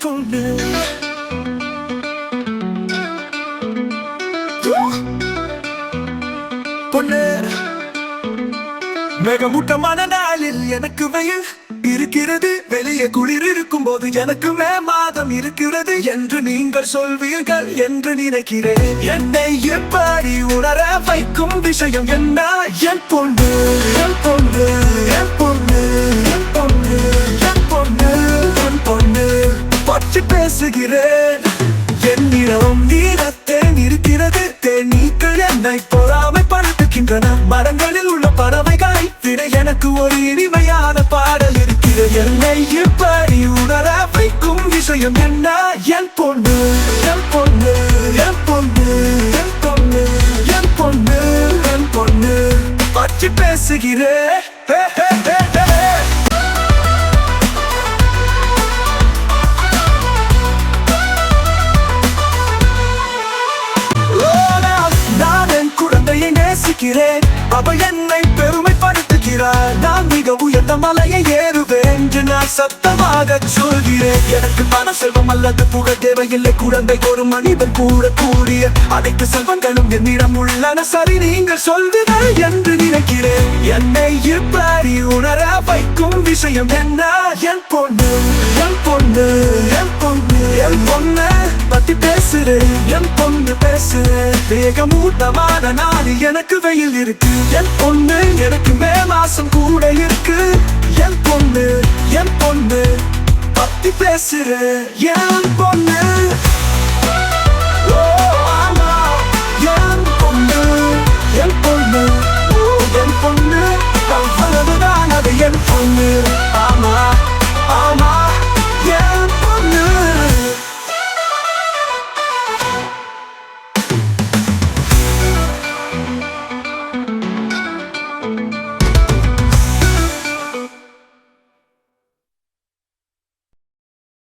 பொண்ணு பொண்ணு மேகமூட்டமான நாளில் எனக்கு வெயில் இருக்கிறது. வெளியே குளிர் இருக்கும் போது எனக்கு மே மாதம் இருக்கிறது. என்று நீங்கள் சொல்வீர்கள் என்று நினைக்கிறேன். என்னை எப்படி உணர வைக்கும் விஷயம் என்ன? என் பொண்ணு. பற்றி பேசுகிறேன். என்னிடம் நீரத்தேன் இருக்கிறது தேனீக்கள் என்னை பொறாமை பொறாமைப்படுத்துகின்றன மரங்களில் உள்ள பறவைகளை விட எனக்கு ஒரு இனிமையான பாடல் இருக்கிறது. என்னை இப்படி உணர வைக்கும் விஷயம் என்ன? என் பொண்ணு என் பொண்ணு என் பொண்ணு என் பொண்ணு என் பொண்ணு என் பொண்ணு. பற்றி பேசுகிறேன். நேசிக்கிறேன். அவ என்னை பெருமைப்படுத்துகிறார் நான் மிக உயர்ந்த மலையை ஏறுவேன் என்று நான் சத்தமாக சொல்கிறேன். எனக்கு பண செல்வம் அல்லது புகழ் தேவையில்லை. குழந்தை ஒரு மனிதன் கூட கூடிய அனைத்து செல்வங்களும் என்னிடம் உள்ளன. சரி நீங்கள் சொல்வீர்கள் என்று நினைக்கிறேன். என்னை இப்படி உணர வைக்கும் விஷயம் என்ன? என் பொண்ணு என் பொண்ணு. பேசுது என் பொண்ணு பேசுது வேகமூட்டமான நாடு எனக்கு வெயில் இருக்கு. என் பொண்ணு எனக்கு மே மாசம் கூட இருக்கு. என் பொண்ணு என் பொண்ணு பத்தி பேசுற என் பொண்ணு.